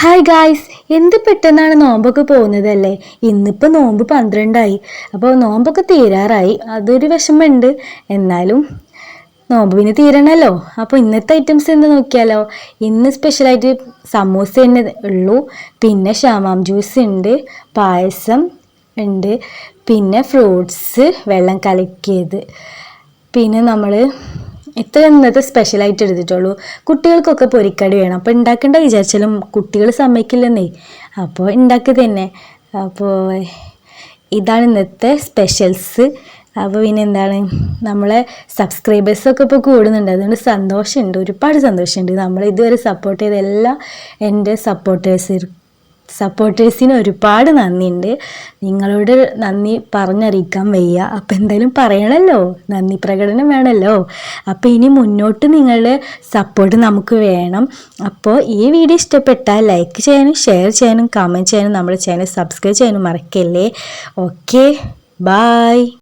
Hi guys എന്ത് പെട്ടെന്നാണ് നോമ്പൊക്കെ പോകുന്നതല്ലേ? ഇന്നിപ്പോൾ നോമ്പ് പന്ത്രണ്ടായി. അപ്പോൾ നോമ്പൊക്കെ തീരാറായി. അതൊരു വിഷമമുണ്ട്. എന്നാലും നോമ്പ് പിന്നെ തീരണമല്ലോ അപ്പോൾ ഇന്നത്തെ ഐറ്റംസ് എന്താ നോക്കിയാലോ? ഇന്ന് സ്പെഷ്യലായിട്ട് സമൂസ തന്നെ ഉള്ളൂ. പിന്നെ ഷാമാം ജ്യൂസ് ഉണ്ട് പായസം ഉണ്ട് പിന്നെ ഫ്രൂട്ട്സ് വെള്ളം കലക്കിയത്. പിന്നെ നമ്മൾ ഇത്ര ഇന്നത്തെ സ്പെഷ്യലായിട്ട് എടുത്തിട്ടുള്ളൂ കുട്ടികൾക്കൊക്കെ പൊരിക്കടി വേണം. അപ്പോൾ ഉണ്ടാക്കേണ്ട വിചാരിച്ചാലും കുട്ടികൾ സമ്മതിക്കില്ലെന്നേ. അപ്പോൾ ഉണ്ടാക്കി തന്നെ. അപ്പോൾ ഇതാണ് ഇന്നത്തെ സ്പെഷ്യൽസ് അപ്പോൾ പിന്നെ എന്താണ്? നമ്മളെ സബ്സ്ക്രൈബേഴ്സൊക്കെ ഇപ്പോൾ കൂടുന്നുണ്ട്. അതുകൊണ്ട് സന്തോഷമുണ്ട്. ഒരുപാട് സന്തോഷമുണ്ട്. നമ്മൾ ഇതുവരെ സപ്പോർട്ട് ചെയ്ത എല്ലാ എന്റെ സപ്പോർട്ടേഴ്സ് സപ്പോർട്ടേഴ്സിന് ഒരുപാട് നന്ദിയുണ്ട്. നിങ്ങളോട് നന്ദി പറഞ്ഞറിയിക്കാൻ വയ്യ. അപ്പം എന്തായാലും പറയണമല്ലോ നന്ദി പ്രകടനം വേണമല്ലോ അപ്പോൾ ഇനി മുന്നോട്ട് നിങ്ങളുടെ സപ്പോർട്ട് നമുക്ക് വേണം. അപ്പോൾ ഈ വീഡിയോ ഇഷ്ടപ്പെട്ടാൽ ലൈക്ക് ചെയ്യാനും ഷെയർ ചെയ്യാനും കമന്റ് ചെയ്യാനും നമ്മുടെ ചാനൽ സബ്സ്ക്രൈബ് ചെയ്യാനും മറക്കല്ലേ. Okay bye